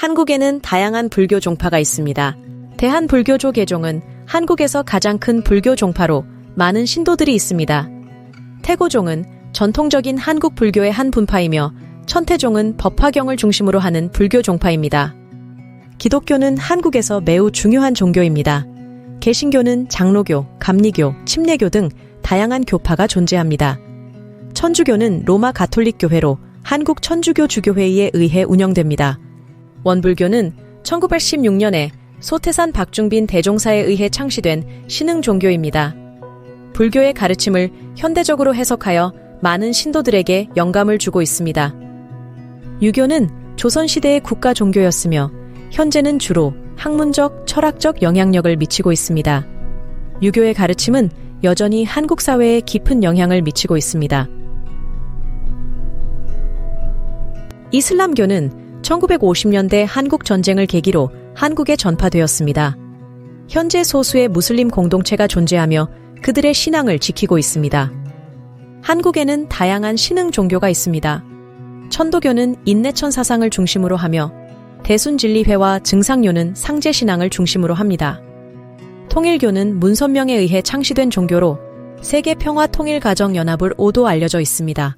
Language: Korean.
한국에는 다양한 불교 종파가 있습니다. 대한불교조 개종은 한국에서 가장 큰 불교 종파로 많은 신도들이 있습니다. 태고종은 전통적인 한국 불교의 한 분파이며 천태종은 법화경을 중심으로 하는 불교 종파입니다. 기독교는 한국에서 매우 중요한 종교입니다. 개신교는 장로교, 감리교, 침례교 등 다양한 교파가 존재합니다. 천주교는 로마 가톨릭 교회로 한국 천주교 주교회의에 의해 운영됩니다. 원불교는 1916년에 소태산 박중빈 대종사에 의해 창시된 신흥 종교입니다. 불교의 가르침을 현대적으로 해석하여 많은 신도들에게 영감을 주고 있습니다. 유교는 조선시대의 국가 종교였으며 현재는 주로 학문적, 철학적 영향력을 미치고 있습니다. 유교의 가르침은 여전히 한국 사회에 깊은 영향을 미치고 있습니다. 이슬람교는 1950년대 한국 전쟁을 계기로 한국에 전파되었습니다. 현재 소수의 무슬림 공동체가 존재하며 그들의 신앙을 지키고 있습니다. 한국에는 다양한 신흥 종교가 있습니다. 천도교는 인내천 사상을 중심으로 하며 대순진리회와 증상료는 상제신앙을 중심으로 합니다. 통일교는 문선명에 의해 창시된 종교로 세계 평화 통일 가정 연합을 오도 알려져 있습니다.